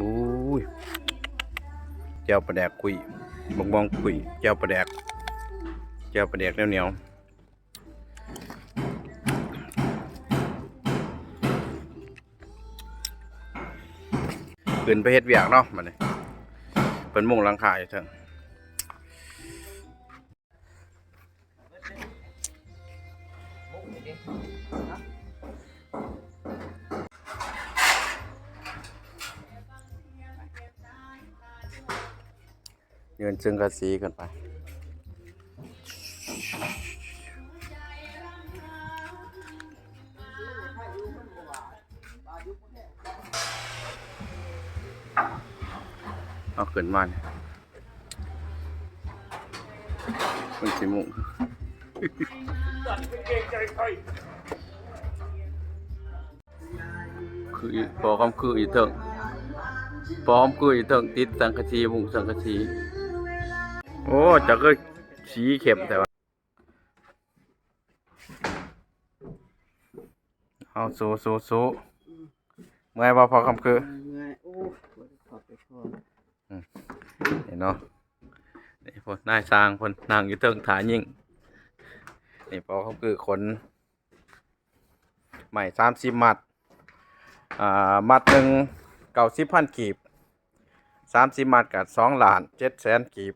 บูยเจ้าประแดกคุยบงบองคุยเจ้าประแดก เจ้าประแดกเหนียวๆขึ้นไปเฮ็ดเวียกเนาะมาเนี่ยเป็นมุ่งลังคาอยู่เถิง ยืนจึงกระสีกันไปเอาขึ้นมาเนี่ยมันสิมุงคืออีพอคำคืออีเถิงพร้อมคืออีเถิงติดสังกะสีมุงสังกะสี โอ้จะก็สีเข็มแต่ว่าเอาสู้สู้สู้เมื่อยบ่พอคำคือเงยโอ้ขอไปขอเห็นเนาะนี่พวกนายสร้างคนนั่งอยู่เทิงฐานยิ่งนี่พอเขาคือคนใหม่สามสิบมัดอ่ามัดหนึ่งเก้าสิบพันกีบสามสิบมัดกับสองล้านเจ็ดแสนกีบ